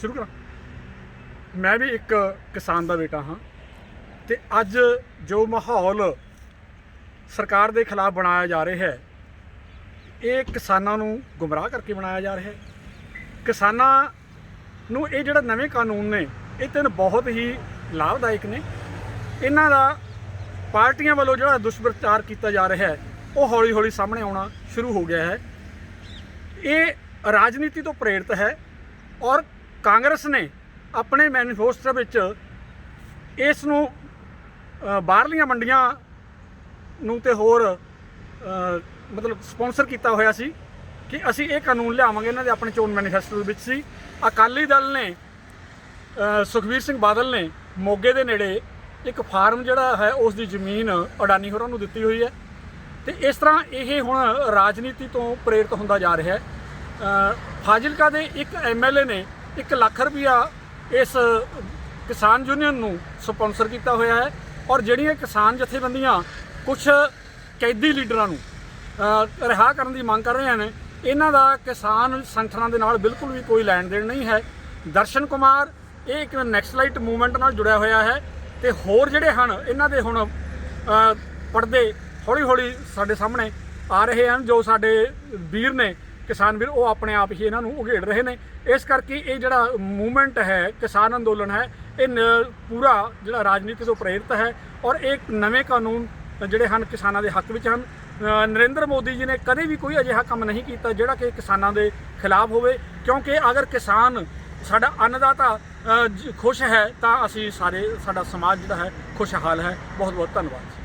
ਸ਼ੁਰੂ ਕਰਾਂ। ਮੈਂ ਵੀ ਇੱਕ ਕਿਸਾਨ ਦਾ ਬੇਟਾ ਹਾਂ ਤੇ ਅੱਜ ਜੋ ਮਾਹੌਲ ਸਰਕਾਰ ਦੇ ਖਿਲਾਫ ਬਣਾਇਆ ਜਾ ਰਿਹਾ ਹੈ, ਇਹ ਕਿਸਾਨਾਂ ਨੂੰ ਗੁੰਮਰਾਹ ਕਰਕੇ ਬਣਾਇਆ ਜਾ ਰਿਹਾ ਹੈ। ਕਿਸਾਨਾਂ ਨੂੰ ਇਹ ਜਿਹੜਾ ਨਵੇਂ ਕਾਨੂੰਨ ਨੇ, ਇਹ ਤਿੰਨ ਬਹੁਤ ਹੀ ਲਾਭਦਾਇਕ ਨੇ। ਇਹਨਾਂ ਦਾ ਪਾਰਟੀਆਂ ਵੱਲੋਂ ਜਿਹੜਾ ਦੁਸ਼ਪ੍ਰਚਾਰ ਕੀਤਾ ਜਾ ਰਿਹਾ ਹੈ, ਉਹ ਹੌਲੀ-ਹੌਲੀ ਸਾਹਮਣੇ ਆਉਣਾ ਸ਼ੁਰੂ ਹੋ ਗਿਆ ਹੈ। ਇਹ ਰਾਜਨੀਤੀ ਤੋਂ ਪ੍ਰੇਰਿਤ ਹੈ ਔਰ ਕਾਂਗਰਸ ਨੇ ਆਪਣੇ ਮੈਨੀਫੈਸਟੋ ਵਿੱਚ ਇਸ ਨੂੰ ਬਾਹਰਲੀਆਂ ਮੰਡੀਆਂ ਨੂੰ ਤੇ ਹੋਰ ਮਤਲਬ ਸਪਾਂਸਰ ਕੀਤਾ ਹੋਇਆ ਸੀ ਕਿ ਅਸੀਂ ਇਹ ਕਾਨੂੰਨ ਲਿਆਵਾਂਗੇ। ਇਹਨਾਂ ਦੇ ਆਪਣੇ ਚੋਣ ਮੈਨੀਫੈਸਟੋ ਦੇ ਵਿੱਚ ਸੀ। ਅਕਾਲੀ ਦਲ ਨੇ ਅ, ਸੁਖਬੀਰ ਸਿੰਘ ਬਾਦਲ ਨੇ ਮੋਗੇ ਦੇ ਨੇੜੇ ਇੱਕ ਫਾਰਮ ਜਿਹੜਾ ਹੈ ਉਸ ਦੀ ਜ਼ਮੀਨ ਅਡਾਨੀ ਹੋਰਾਂ ਨੂੰ ਦਿੱਤੀ ਹੋਈ ਹੈ। ਤੇ ਇਸ ਤਰ੍ਹਾਂ ਇਹ ਹੁਣ ਰਾਜਨੀਤੀ ਤੋਂ ਪ੍ਰੇਰਿਤ ਹੁੰਦਾ ਜਾ ਰਿਹਾ ਹੈ। ਫਾਜ਼ਿਲਕਾ ਦੇ ਇੱਕ ਐਮਐਲਏ ਨੇ 1 ਲੱਖ ਰੁਪਇਆ ਇਸ ਕਿਸਾਨ ਯੂਨੀਅਨ ਨੂੰ ਸਪਾਂਸਰ ਕੀਤਾ ਹੋਇਆ ਹੈ ਔਰ ਜਿਹੜੀਆਂ ਕਿਸਾਨ ਜਥੇਬੰਦੀਆਂ ਕੁਝ ਕੈਦੀ ਲੀਡਰਾਂ ਨੂੰ ਰਿਹਾ ਕਰਨ ਦੀ ਮੰਗ ਕਰ ਰਹੀਆਂ ਨੇ, ਇਹਨਾਂ ਦਾ ਕਿਸਾਨ ਸੰਗਠਨਾਂ ਦੇ ਨਾਲ ਬਿਲਕੁਲ ਵੀ ਕੋਈ ਲੈਣ ਦੇਣ ਨਹੀਂ ਹੈ। ਦਰਸ਼ਨ ਕੁਮਾਰ, ਇਹ ਇੱਕ ਨੈਕਸਲਾਈਟ ਮੂਵਮੈਂਟ ਨਾਲ ਜੁੜਿਆ ਹੋਇਆ ਹੈ ਤੇ ਹੋਰ ਜਿਹੜੇ ਹਨ, ਇਹਨਾਂ ਦੇ ਹੁਣ ਪਰਦੇ ਹੌਲੀ ਹੌਲੀ ਸਾਡੇ ਸਾਹਮਣੇ ਆ ਰਹੇ ਹਨ, ਜੋ ਸਾਡੇ ਵੀਰ ਨੇ ਕਿਸਾਨ ਵੀਰ, ਉਹ ਆਪਣੇ ਆਪ ਹੀ ਇਹਨਾਂ ਨੂੰ ਉਘੇੜ ਰਹੇ ਨੇ। ਇਸ ਕਰਕੇ ਇਹ ਜਿਹੜਾ ਮੂਵਮੈਂਟ ਹੈ, ਕਿਸਾਨ ਅੰਦੋਲਨ ਹੈ, ਇਹ ਨ- ਪੂਰਾ ਜਿਹੜਾ ਰਾਜਨੀਤੀ ਤੋਂ ਪ੍ਰੇਰਿਤ ਹੈ ਔਰ ਇਹ ਨਵੇਂ ਕਾਨੂੰਨ ਜਿਹੜੇ ਹਨ ਕਿਸਾਨਾਂ ਦੇ ਹੱਕ ਵਿੱਚ ਹਨ। ਨਰਿੰਦਰ ਮੋਦੀ ਜੀ ਨੇ ਕਦੇ ਵੀ ਕੋਈ ਅਜਿਹਾ ਕੰਮ ਨਹੀਂ ਕੀਤਾ ਜਿਹੜਾ ਕਿ ਕਿਸਾਨਾਂ ਦੇ ਖਿਲਾਫ ਹੋਵੇ, ਕਿਉਂਕਿ ਅਗਰ ਕਿਸਾਨ ਸਾਡਾ ਅੰਨਦਾਤਾ ਖੁਸ਼ ਹੈ ਤਾਂ ਅਸੀਂ ਸਾਰੇ, ਸਾਡਾ ਸਮਾਜ ਜਿਹੜਾ ਹੈ ਖੁਸ਼ਹਾਲ ਹੈ। ਬਹੁਤ ਬਹੁਤ ਧੰਨਵਾਦ।